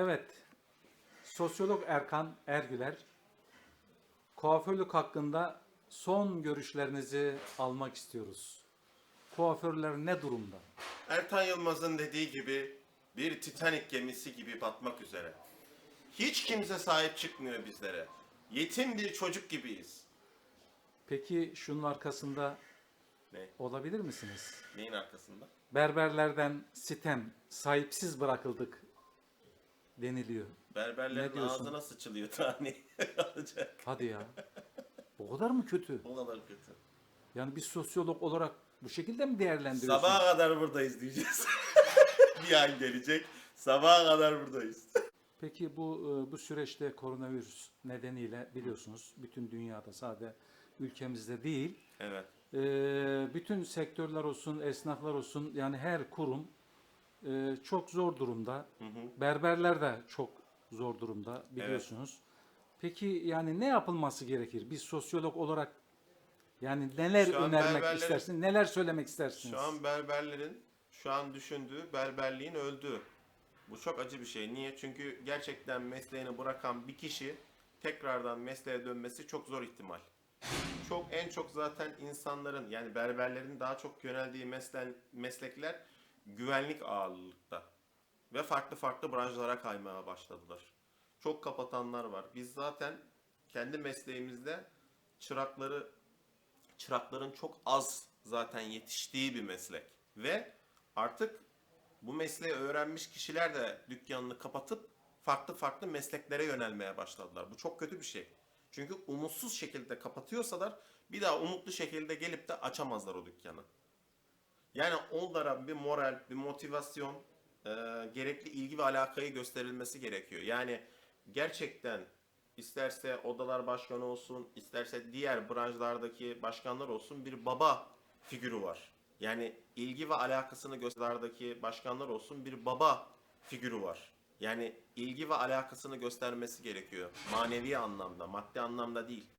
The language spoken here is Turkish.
Evet, sosyolog Erkan Ergüler, kuaförlük hakkında son görüşlerinizi almak istiyoruz. Kuaförler ne durumda? Ertan Yılmaz'ın dediği gibi bir Titanic gemisi gibi batmak üzere. Hiç kimse sahip çıkmıyor bizlere. Yetim bir çocuk gibiyiz. Peki şunun arkasında Ne? olabilir misiniz? Neyin arkasında? Berberlerden sitem, sahipsiz bırakıldık deniliyor. Ne Berberlerin diyorsun? ağzına sıçılıyor tane alacak. Hadi ya. O kadar mı kötü? O kadar kötü. Yani bir sosyolog olarak bu şekilde mi değerlendiriyorsun? Sabaha kadar buradayız diyeceğiz. bir an gelecek. Sabaha kadar buradayız. Peki bu e, bu süreçte koronavirüs nedeniyle biliyorsunuz bütün dünyada sadece ülkemizde değil Evet. e, bütün sektörler olsun, esnaflar olsun yani her kurum e, çok zor durumda. Hı hı. Berberler de çok zor durumda biliyorsunuz. Peki yani ne yapılması gerekir? Bir sosyolog olarak yani neler Şu an önermek istersiniz? Neler söylemek istersiniz? Şu an berberlerin şu an düşündüğü berberliğin öldüğü. Bu çok acı bir şey. Niye? Çünkü gerçekten mesleğini bırakan bir kişi tekrardan mesleğe dönmesi çok zor ihtimal. Çok en çok zaten insanların yani berberlerin daha çok yöneldiği meslen, meslekler güvenlik ağırlıkta. Ve farklı farklı branşlara kaymaya başladılar. Çok kapatanlar var. Biz zaten kendi mesleğimizde çırakları çırakların çok az zaten yetiştiği bir meslek. Ve artık bu mesleği öğrenmiş kişiler de dükkanını kapatıp farklı farklı mesleklere yönelmeye başladılar. Bu çok kötü bir şey. Çünkü umutsuz şekilde kapatıyorsalar bir daha umutlu şekilde gelip de açamazlar o dükkanı. Yani onlara bir moral, bir motivasyon, e, gerekli ilgi ve alakayı gösterilmesi gerekiyor. Yani gerçekten isterse odalar başkanı olsun, isterse diğer branşlardaki başkanlar olsun bir baba figürü var. Yani ilgi ve alakasını gösterdeki başkanlar olsun bir baba figürü var. Yani ilgi ve alakasını göstermesi gerekiyor. Manevi anlamda, maddi anlamda değil.